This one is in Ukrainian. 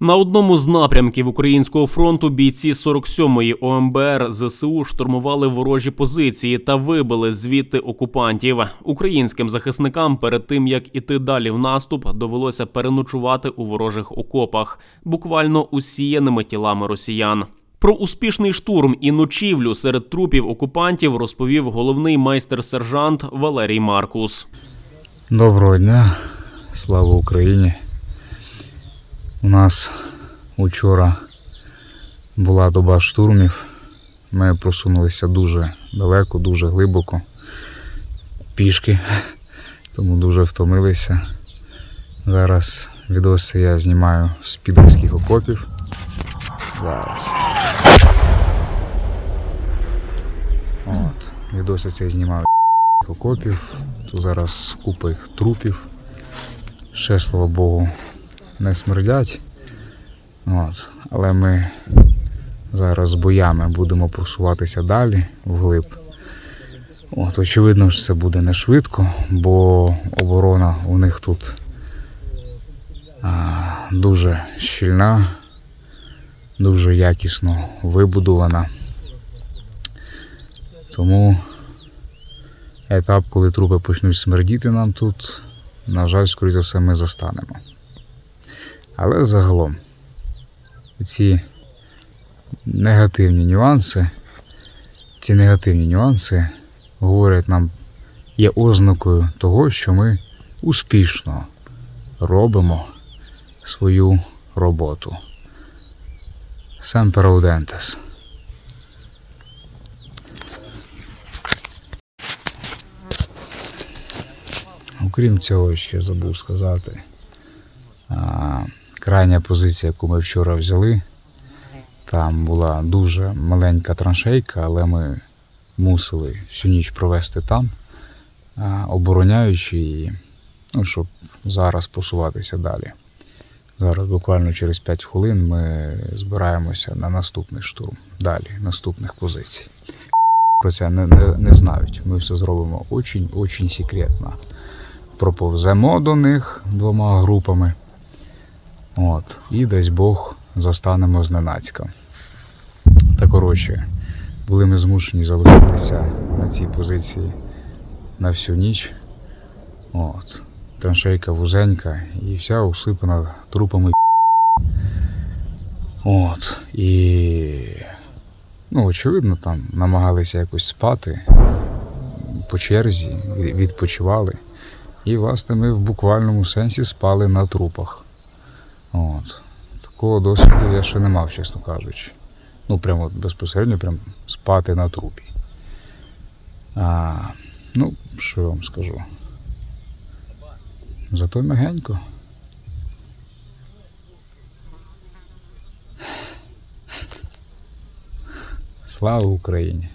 На одному з напрямків українського фронту бійці 47-ї ОМБР ЗСУ штурмували ворожі позиції та вибили звідти окупантів. Українським захисникам перед тим як іти далі в наступ, довелося переночувати у ворожих окопах, буквально усіяними тілами росіян. Про успішний штурм і ночівлю серед трупів окупантів розповів головний майстер-сержант Валерій Маркус. Доброго дня, слава Україні. У нас учора була доба штурмів. Ми просунулися дуже далеко, дуже глибоко, пішки, тому дуже втомилися. Зараз відоси я знімаю з підерських окопів. Зараз. От, відоси це знімаю з окопів. Тут зараз купа їх трупів. Ще, слава Богу, не смердять. От. Але ми зараз з боями будемо просуватися далі вглиб. От, очевидно, що це буде не швидко, бо оборона у них тут а, дуже щільна, дуже якісно вибудована. Тому етап, коли трупи почнуть смердіти нам тут, на жаль, скоріше за все, ми застанемо. Але загалом ці негативні нюанси, ці негативні нюанси говорять нам, є ознакою того, що ми успішно робимо свою роботу. Семпер аудентес. Окрім цього, ще забув сказати. Крайня позиція, яку ми вчора взяли, там була дуже маленька траншейка, але ми мусили всю ніч провести там, обороняючи її, ну, щоб зараз посуватися далі. Зараз буквально через 5 хвилин ми збираємося на наступний штурм, далі, наступних позицій. Про це не, не, не знають. Ми все зробимо очень-очень секретно проповземо до них двома групами. От, і дасть Бог застанемо зненацька. Та коротше, були ми змушені залишитися на цій позиції на всю ніч. От. Траншейка вузенька і вся усипана трупами. От. І ну, очевидно, там намагалися якось спати по черзі, відпочивали. І, власне, ми в буквальному сенсі спали на трупах. От. Такого досвіду я ще не мав, чесно кажучи. Ну, прямо безпосередньо прям спати на трупі. А, ну, що я вам скажу. Зато мягенько. Слава Україні!